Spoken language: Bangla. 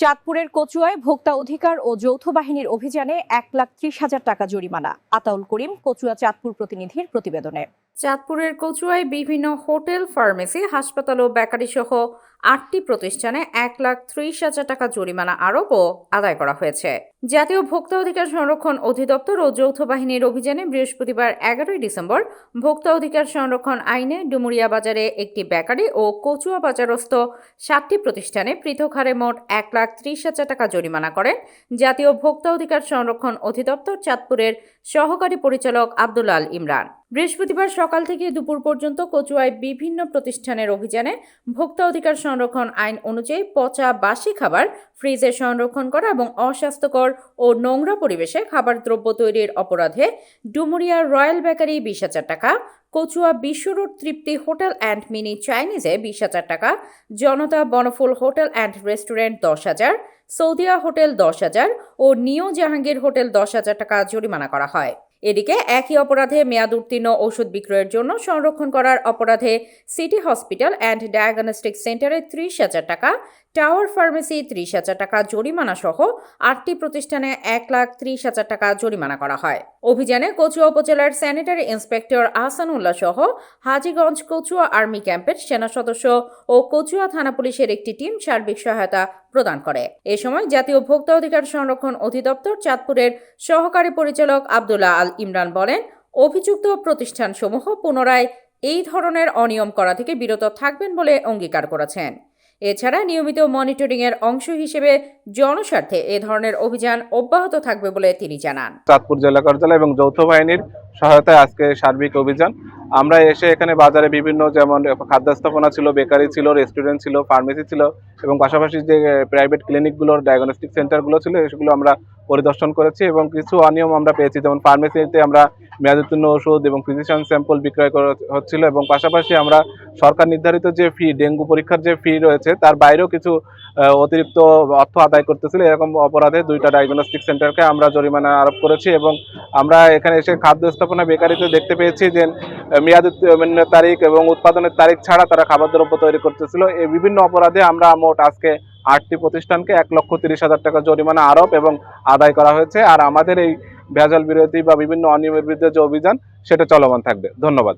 চাঁদপুরের কচুয়ায় ভোক্তা অধিকার ও যৌথ বাহিনীর অভিযানে এক লাখ ত্রিশ হাজার টাকা জরিমানা। আতাউল করিম, কচুয়া চাঁদপুর প্রতিনিধির প্রতিবেদনে। চাঁদপুরের কচুয়ায় বিভিন্ন হোটেল, ফার্মেসি, হাসপাতাল ও বেকারি সহ আটটি প্রতিষ্ঠানে এক লাখ ত্রিশ হাজার টাকা জরিমানা আরোপও আদায় করা হয়েছে। জাতীয় ভোক্তা অধিকার সংরক্ষণ অধিদপ্তর ও যৌথ বাহিনীর অভিযানে বৃহস্পতিবার এগারোই ডিসেম্বর ভোক্তা অধিকার সংরক্ষণ আইনে ডুমুরিয়া বাজারে একটি বেকারি ও কচুয়া বাজারস্থ সাতটি প্রতিষ্ঠানে পৃথক হারে মোট এক লাখ ত্রিশ হাজার টাকা জরিমানা করেন। জাতীয় ভোক্তা অধিকার সংরক্ষণ অধিদপ্তর চাঁদপুরের সহকারী পরিচালক আব্দুল আল ইমরান। বৃহস্পতিবার সকাল থেকে দুপুর পর্যন্ত কচুয়ায় বিভিন্ন প্রতিষ্ঠানের অভিযানে ভোক্তা অধিকার সংরক্ষণ আইন অনুযায়ী পচা বাসি খাবার, ফ্রিজে সংরক্ষণ করা এবং অস্বাস্থ্যকর ও নোংরা পরিবেশে খাবার দ্রব্য তৈরির অপরাধে ডুমুরিয়া রয়্যাল বেকারি বিশ হাজার টাকা, কচুয়া বিশ্ব বিশ্বরোড তৃপ্তি হোটেল অ্যান্ড মিনি চাইনিজে বিশ হাজার টাকা, Janata Bonful hotel and restaurant দশ হাজার, সৌদিয়া হোটেল দশ হাজার ও নিও জাহাঙ্গীর হোটেল দশ হাজার টাকা জরিমানা করা হয়। এদিকে একই অপরাধে মেয়াদ উত্তীর্ণ ওষুধ বিক্রয়ের জন্য সংরক্ষণ করার অপরাধে সিটি হসপিটাল অ্যান্ড ডায়াগনস্টিক সেন্টারে ত্রিশ হাজার টাকা, টাওয়ার ফার্মেসি ত্রিশ হাজার টাকা জরিমানা সহ আটটি প্রতিষ্ঠানে এক লাখ ত্রিশ হাজার টাকা জরিমানা করা হয়। অভিযানে কচুয়া উপজেলার স্যানিটারি ইন্সপেক্টর আহসানুল্লাহ সহ হাজীগঞ্জ কচুয়া আর্মি ক্যাম্পের সেনা সদস্য ও কচুয়া থানা পুলিশের একটি টিম সার্বিক সহায়তা প্রদান করে। এ সময় জাতীয় ভোক্তা অধিকার সংরক্ষণ অধিদপ্তর চাঁদপুরের সহকারী পরিচালক আবদুল্লাহ আল ইমরান বলেন, অভিযুক্ত প্রতিষ্ঠানসমূহ পুনরায় এই ধরনের অনিয়ম করা থেকে বিরত থাকবেন বলে অঙ্গীকার করেছেন। এছাড়া নিয়মিত মনিটরিংয়ের অংশ হিসেবে জনস্বার্থে এ ধরনের অভিযান অব্যাহত থাকবে বলে তিনি জানান। চাঁদপুর জেলা কার্যালয় এবং যৌথ বাহিনীর সহায়তায় আজকে সার্বিক অভিযান আমরা এসে এখানে বাজারে বিভিন্ন যেমন খাদ্য স্থাপনা ছিল, বেকারি ছিল রেস্টুরেন্ট ছিল ফার্মেসি ছিল এবং পাশাপাশি যে প্রাইভেট ক্লিনিকগুলোর ডায়াগনস্টিক সেন্টারগুলো ছিল সেগুলো আমরা পরিদর্শন করেছি এবং কিছু অনিয়ম আমরা পেয়েছি। যেমন ফার্মেসিতে আমরা মেয়াদোত্তীর্ণ ওষুধ এবং ফিজিশিয়ান স্যাম্পল বিক্রয় করা হচ্ছিল এবং পাশাপাশি আমরা সরকার নির্ধারিত যে ফি ডেঙ্গু পরীক্ষার যে ফি রয়েছে, তার বাইরেও কিছু অতিরিক্ত অর্থ আদায় করতেছিল। এরকম অপরাধে দুইটা ডায়াগনস্টিক সেন্টারকে আমরা জরিমানা আরোপ করেছি এবং আমরা এখানে এসে খাদ্য স্থাপনা বেকারিতে দেখতে পেয়েছি যে মেয়াদ তারিখ এবং উৎপাদনের তারিখ ছাড়া তারা খাবার দ্রব্য তৈরি করতেছিল। এই বিভিন্ন অপরাধে আমরা মোট আজকে আটটি প্রতিষ্ঠানকে এক লক্ষ তিরিশ হাজার টাকা জরিমানা আরোপ এবং আদায় করা হয়েছে। আর আমাদের এই ভেজাল বিরোধী বা বিভিন্ন অনিয়মের বিরুদ্ধে যে অভিযান, সেটা চলমান থাকবে। ধন্যবাদ।